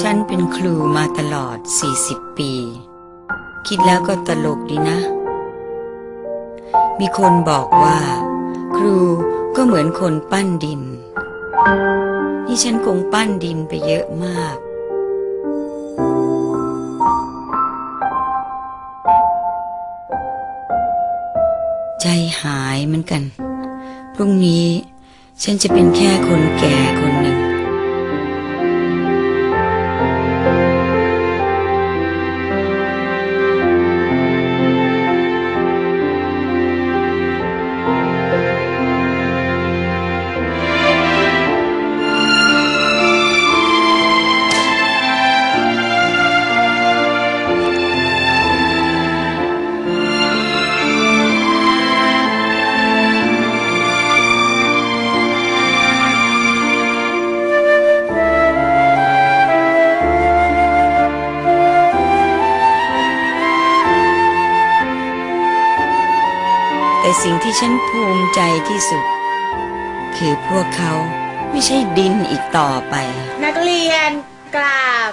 ฉันเป็นครูมาตลอด 40 ปี คิดแล้วก็ตลกดีนะ มีคนบอกว่า ครูก็เหมือนคนปั้นดิน นี่ฉันคงปั้นดินไปเยอะมาก ใจหายเหมือนกัน พรุ่งนี้ฉันจะเป็นแค่คนแก่คนหนึ่ง สิ่งที่ฉันภูมิใจที่สุด คือพวกเขาไม่ใช่ดินอีกต่อไป นักเรียนกราบ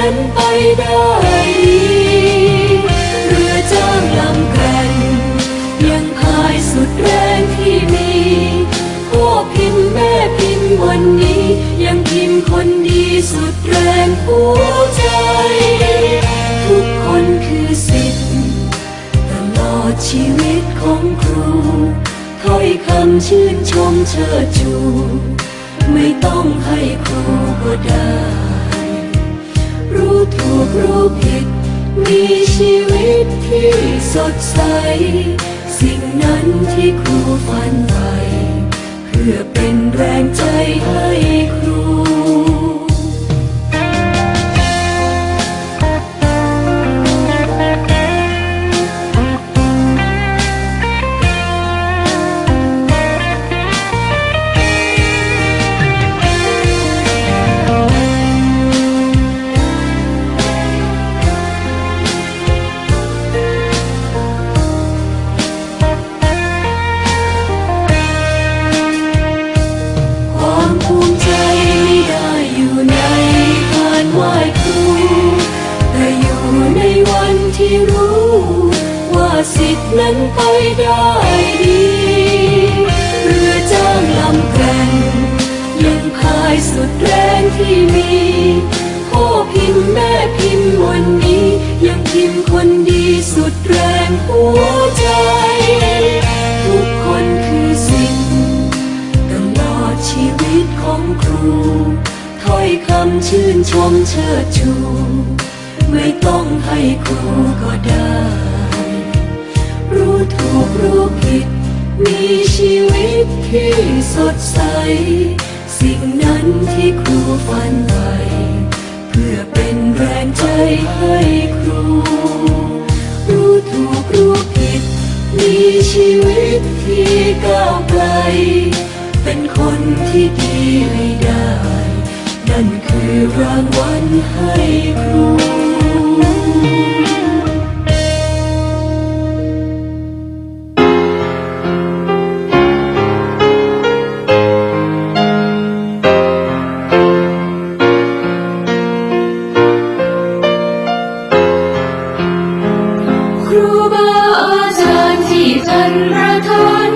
นั้นไปได้ดีเรือจ้างลำแกร่งยังพายสุดแรงที่มีพ่อพิมพ์แม่พิมพ์วันนี้ ยังพิมพ์คนดีสุดแรงหัวใจ ทุกคนคือสิทธิ์ตลอดชีวิตของครูถ้อยคำชื่นชมเชิดชู ไม่ต้องให้ครูก็ได้รู้ถูก รู้ผิด มีชีวิตที่สดใส สิ่งนั้นที่ครูฝันใฝ่เพื่อเป็นแรงใจให้ครู ที่รู้ ว่าสิทธินั้นไปได้ดี เรือจ้างลำแกร่งยังพายสุดแรงที่มีพ่อพิมพ์แม่พิมพ์วันนี้ ยังพิมพ์คนดีสุดแรงหัวใจ ทุกคนคือสิ่งตลอดชีวิตของครูถ้อยคำชื่นชมเชิดชู ไม่ต้องให้ครูก็ได้ รู้ถูกรู้ผิด มีชีวิตที่สดใส สิ่งนั้นที่ครูฝันไว้เพื่อเป็นแรงใจให้ครู รู้ถูกรู้ผิด มีชีวิตที่ก้าวไกล เป็นคนที่ดีให้ได้ นั่นคือรางวัลให้ครู ครูบาอาจารย์ที่ท่านประทาน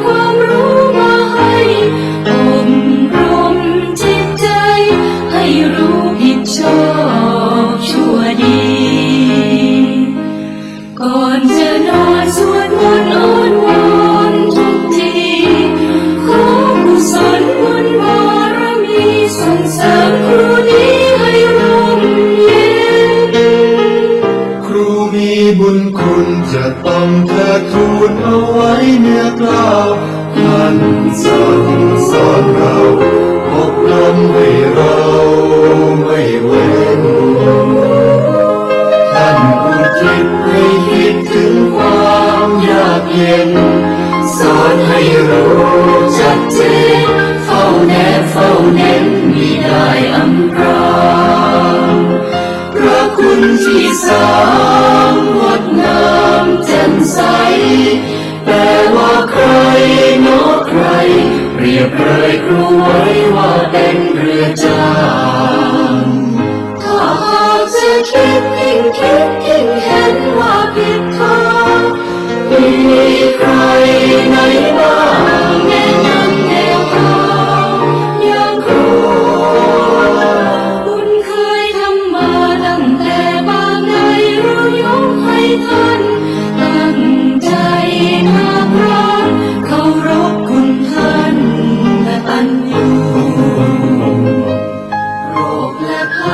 คุณจะต้องเธอทูลเอาไว้เนื้อกล่าวท่านสอนสอนเราอบรมให้เราไม่เว้นท่านผู้คิดให้คิดถึงความยากเย็น สอนให้รู้จัดเจนเฝ้าแน่เฝ้าเน้นมีได้อำพราพระคุณที่สามงดง แจ่มใสแปลว่าใคร